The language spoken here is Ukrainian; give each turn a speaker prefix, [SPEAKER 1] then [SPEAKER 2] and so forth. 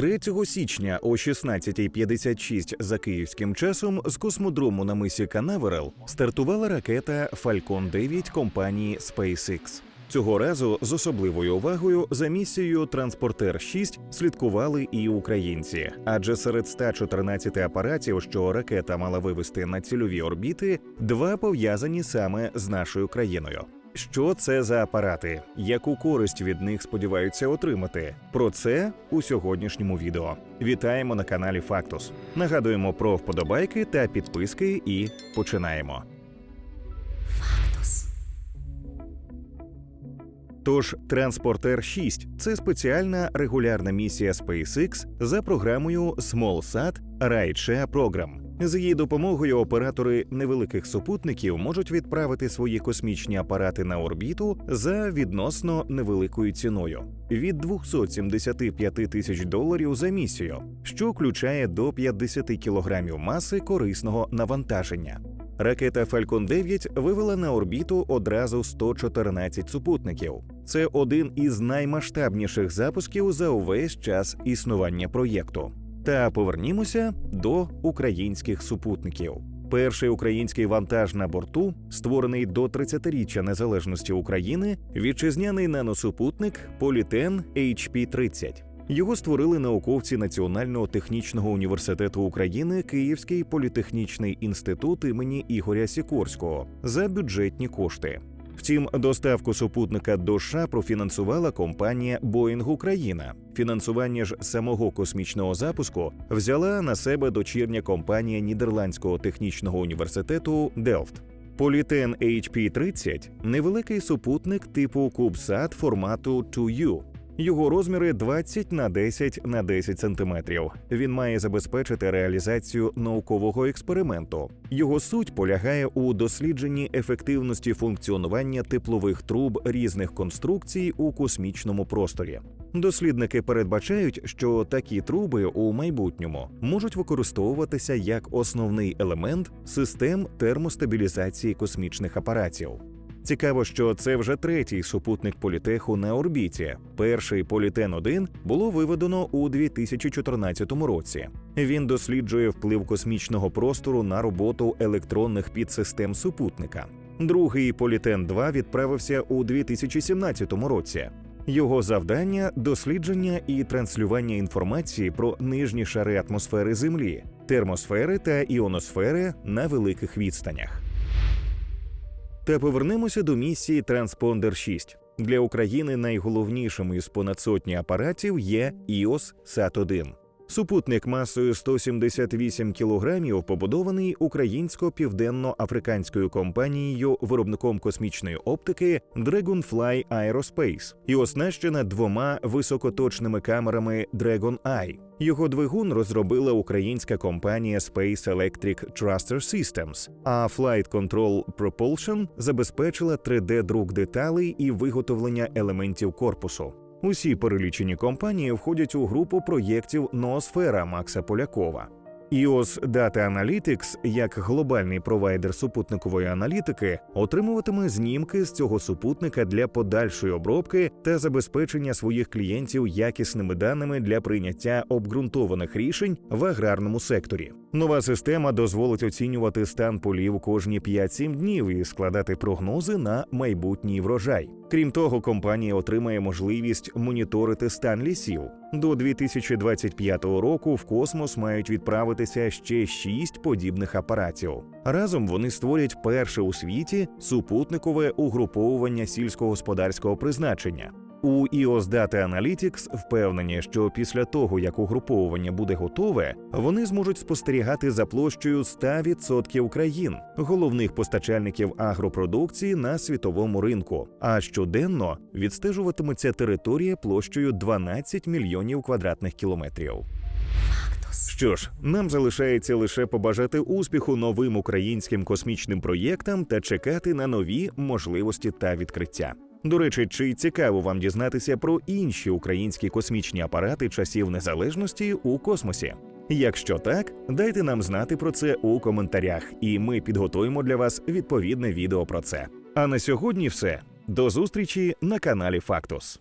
[SPEAKER 1] 3 січня о 16.56 за київським часом з космодрому на мисі Канаверал стартувала ракета Falcon 9 компанії SpaceX. Цього разу з особливою увагою за місією Транспортер 6 слідкували і українці, адже серед 114 апаратів, що ракета мала вивести на цільові орбіти, два пов'язані саме з нашою країною. Що це за апарати? Яку користь від них сподіваються отримати? Про це у сьогоднішньому відео. Вітаємо на каналі Фактус. Нагадуємо про вподобайки та підписки і починаємо. Тож Транспортер 6 це спеціальна регулярна місія SpaceX за програмою SmallSat Rideshare Program. З її допомогою оператори невеликих супутників можуть відправити свої космічні апарати на орбіту за відносно невеликою ціною від 275 тисяч доларів за місію, що включає до 50 кілограмів маси корисного навантаження. Ракета Falcon 9 вивела на орбіту одразу 114 супутників. Це один із наймасштабніших запусків за увесь час існування проєкту. Та повернімося до українських супутників. Перший український вантаж на борту, створений до 30-річчя незалежності України, вітчизняний наносупутник Політен HP-30. Його створили науковці Національного технічного університету України Київський політехнічний інститут імені Ігоря Сікорського за бюджетні кошти. Втім, доставку супутника до США профінансувала компанія Боїнг Україна. Фінансування ж самого космічного запуску взяла на себе дочірня компанія Нідерландського технічного університету Делфт. Політен HP-30 – невеликий супутник типу CubeSat формату 2U. Його розміри 20 на 10 на 10 сантиметрів. Він має забезпечити реалізацію наукового експерименту. Його суть полягає у дослідженні ефективності функціонування теплових труб різних конструкцій у космічному просторі. Дослідники передбачають, що такі труби у майбутньому можуть використовуватися як основний елемент систем термостабілізації космічних апаратів. Цікаво, що це вже третій супутник політеху на орбіті. Перший політен 1 було виведено у 2014 році. Він досліджує вплив космічного простору на роботу електронних підсистем супутника. Другий політен 2 відправився у 2017 році. Його завдання дослідження і транслювання інформації про нижні шари атмосфери Землі, термосфери та іоносфери на великих відстанях. Та повернемося до місії Транспондер 6 Для України найголовнішим із понад сотні апаратів є іос сат 1 Супутник масою 178 кілограмів побудований українсько-південно-африканською компанією виробником космічної оптики Dragonfly Aerospace і оснащена двома високоточними камерами Dragon Eye. Його двигун розробила українська компанія Space Electric Thruster Systems, а Flight Control Propulsion забезпечила 3D-друк деталей і виготовлення елементів корпусу. Усі перелічені компанії входять у групу проєктів Ноосфера Макса Полякова. EOS Data Analytics, як глобальний провайдер супутникової аналітики, отримуватиме знімки з цього супутника для подальшої обробки та забезпечення своїх клієнтів якісними даними для прийняття обґрунтованих рішень в аграрному секторі. Нова система дозволить оцінювати стан полів кожні 5-7 днів і складати прогнози на майбутній врожай. Крім того, компанія отримає можливість моніторити стан лісів. До 2025 року в космос мають відправитися ще шість подібних апаратів. Разом вони створять перше у світі супутникове угруповування сільськогосподарського призначення. У EOS Data Analytics впевнені, що після того, як угруповування буде готове, вони зможуть спостерігати за площею 100% країн, головних постачальників агропродукції на світовому ринку. А щоденно відстежуватиметься територія площею 12 мільйонів квадратних кілометрів. Що ж, нам залишається лише побажати успіху новим українським космічним проєктам та чекати на нові можливості та відкриття. До речі, чи цікаво вам дізнатися про інші українські космічні апарати часів незалежності у космосі? Якщо так, дайте нам знати про це у коментарях, і ми підготуємо для вас відповідне відео про це. А на сьогодні все. До зустрічі на каналі Фактус.